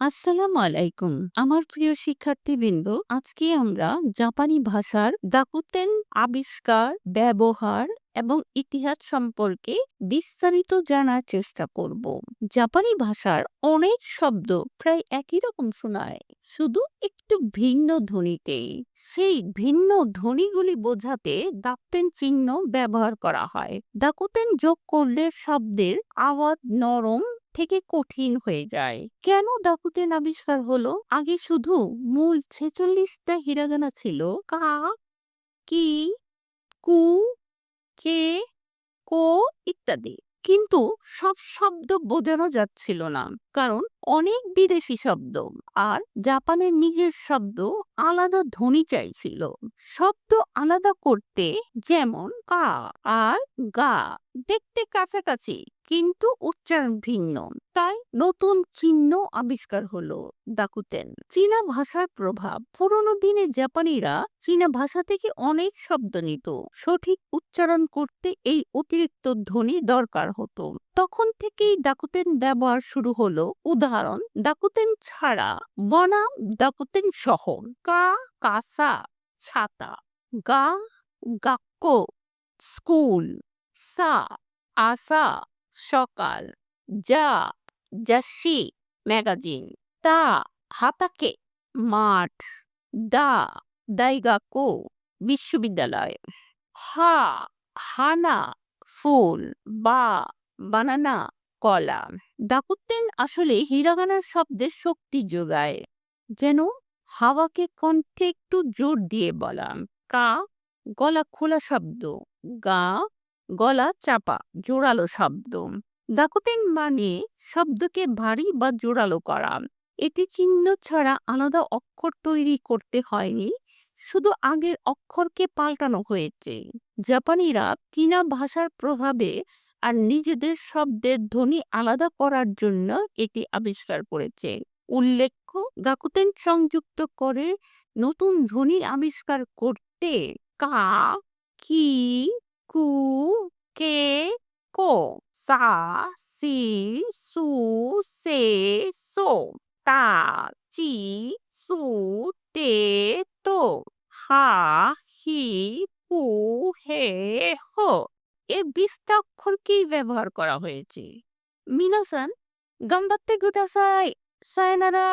আসসালামু আলাইকুম। আমার প্রিয় শিক্ষার্থীবৃন্দ, আজকে আমরা জাপানি ভাষার দাকুতেন আবিষ্কার, ব্যবহার এবং ইতিহাস সম্পর্কে বিস্তারিত জানার চেষ্টা করব। জাপানি ভাষার অনেক শব্দ প্রায় একই রকম শোনায়, শুধু একটু ভিন্ন ধ্বনিতেই সেই ভিন্ন ধ্বনিগুলি বোঝাতে দাকুতেন চিহ্ন ব্যবহার করা হয়। দাকুতেন যোগ করলে শব্দের আওয়াজ নরম থেকে কঠিন হয়ে যায়। কেন দাপুতেন আবিষ্কার হলো? আগে শুধু মূল ছেচল্লিশটা হিরাগানা ছিল। কা, কি, কু, কে, কো ইত্যাদি। কিন্তু সব শব্দ বোঝানো যাচ্ছিল না। কারণ অনেক বিদেশি শব্দ আর জাপানের নিজের শব্দ আলাদা ধ্বনি চাইছিল। শব্দ আলাদা করতে যেমন কা, আর গা দেখতে কাছাকাছি কিন্তু উচ্চারণ ভিন্ন। তাই নতুন চিহ্ন আবিষ্কার হলো দাকুতেন। চীনা ভাষার প্রভাব। পুরোনো দিনে জাপানিরা চীনা ভাষা থেকে অনেক শব্দ নিত। সঠিক উচ্চারণ করতে এই অতিরিক্ত ধ্বনি দরকার হতো। তখন থেকেই ডাকুতেন ব্যবহার শুরু হলো উদাহরণ ডাকুতেন ছাড়া বনাম ডাকুতেন শহর। কা কাসা, ছাতা, গা গাক্য স্কুল, সা, আসা, সকাল, যা, জাসি, ম্যাগাজিন, তা, হাতাকে, মাঠ, দা, দাইগাকো, বিশ্ববিদ্যালয়, হা, হানা, ফুল, বা, বানানা কলা। ডাকুতেন আসলে হিরাগানার শব্দের শক্তি যোগায়, যেন হাওয়াকে কণ্ঠে একটু জোর দিয়ে বলা। কা, গলা খোলা শব্দ। গা, গলা চাপা, জোরালো শব্দ। দাকুতেন মানে শব্দকে ভারী বা জোরালো করা। এটি চিহ্ন ছাড়া আলাদা অক্ষর তৈরি করতে হয়নি, শুধু আগের অক্ষরকে পাল্টানো হয়েছে। জাপানিরা চীনা ভাষার প্রভাবে আর নিজেদের শব্দের ধ্বনি আলাদা করার জন্য এটি আবিষ্কার করেছে। উল্লেখ্য, গাকুতেন সংযুক্ত করে নতুন ধ্বনি আবিষ্কার করতে কা, কি, কু, কে, কো, সা, সি, সু, সে, সো, তা, চি, সু, তে, তো, হা, হি, পু, হে, হো। এ বিস্তাক্ষরকেই ব্যবহার করা হয়েছে। মিনাসান গাম্বাত্তে গুদাসাই সায়নারা